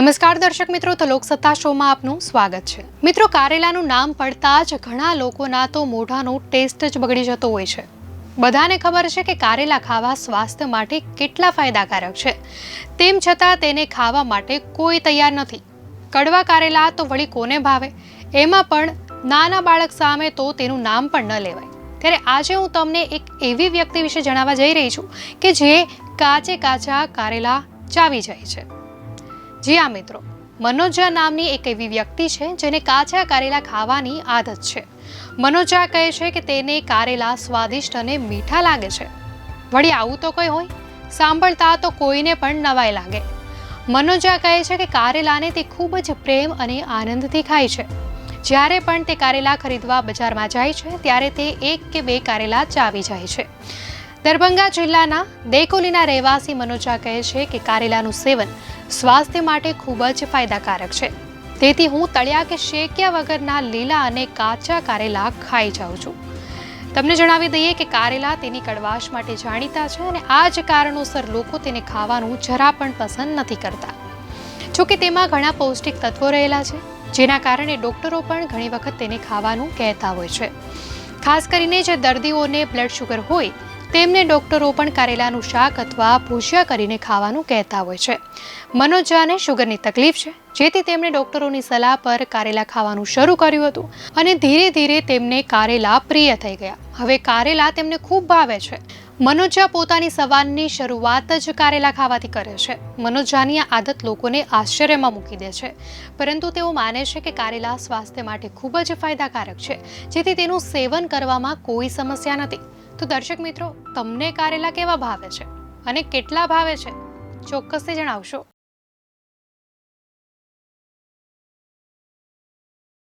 નમસ્કાર દર્શક મિત્રો, તો લોકસત્તા શોમાં આપનું સ્વાગત છે. મિત્રો, કારેલાનું નામ પડતા જ ઘણા લોકોના તો મોઢાનો ટેસ્ટ જ બગડી જતો હોય છે. બધાને ખબર છે કે કારેલા ખાવા સ્વાસ્થ્ય માટે કેટલા ફાયદાકારક છે. તેમ છતાં તેને ખાવા માટે કોઈ તૈયાર નથી. કડવા કારેલા તો વળી કોને ભાવે? એમાં પણ નાના બાળક સામે તો તેનું નામ પણ ન લેવાય. ત્યારે આજે હું તમને એક એવી વ્યક્તિ વિશે જણાવવા જઈ રહી છું કે જે કાચે કાચા કારેલા ચાવી જાય છે. જી આ મિત્રો. મનોજા નામની એક એવી વ્યક્તિ છે જેને કાચા કારેલા ખાવાની આદત છે. મનોજા કહે છે કે તેને કારેલા સ્વાદિષ્ટ અને મીઠા લાગે છે. વળી આવું તો કોઈ હોય? સાંભળતા તો કોઈને પણ નવાઈ લાગે. મનોજા કહે છે કે કારેલાને તે ખૂબ જ પ્રેમ અને આનંદથી ખાય છે. જ્યારે પણ તે કારેલા ખરીદવા બજારમાં જાય છે, ત્યારે તે એક કે બે કારેલા ચાવી જાય છે. દરભંગા જિલ્લાના દેકોલીના રહેવાસી મનોજા કહે છે કે કારેલાનું સેવન સ્વાસ્થ્ય માટે ખૂબ જ ફાયદાકારક છે. તેથી હું તળિયા કે શેક્યા વગરના લીલા અને કાચા કારેલા ખાઈ જાઉં છું. તમને જણાવી દઈએ કે કારેલા તેની કડવાશ માટે જાણીતા છે અને આ જ કારણોસર લોકો તેને ખાવાનું જરા પણ પસંદ નથી કરતા. જોકે તેમાં ઘણા પૌષ્ટિક તત્વો રહેલા છે, જેના કારણે ડોક્ટરો પણ ઘણી વખત તેને ખાવાનું કહેતા હોય છે. ખાસ કરીને જે દર્દીઓને બ્લડ શુગર હોય તેમને ડોક્ટરો પણ કારેલાનું શાક અથવા ભૂજિયા કરીને ખાવાનું કહેતા હોય છે. મનોજાને શુગરની તકલીફ છે, જેથી તેમણે ડોક્ટરોની સલાહ પર કારેલા ખાવાનું શરૂ કર્યું હતું અને ધીરે ધીરે તેમને કારેલા પ્રિય થઈ ગયા. હવે કારેલા તેમને ખૂબ ભાવે છે. મનોજા પોતાની સવારની શરૂઆત જ કારેલા ખાવાથી કરે છે. મનોજાની આ આદત લોકોને આશ્ચર્યમાં મૂકી દે છે. પરંતુ તેઓ માને છે કે કારેલા સ્વાસ્થ્ય માટે ખૂબ જ ફાયદાકારક છે. જેથી તેનું સેવન કરવામાં કોઈ સમસ્યા નથી. તો દર્શક મિત્રો, તમને કારેલા કેવા ભાવે છે? અને કેટલા ભાવે છે? ચોક્કસથી જણાવશો.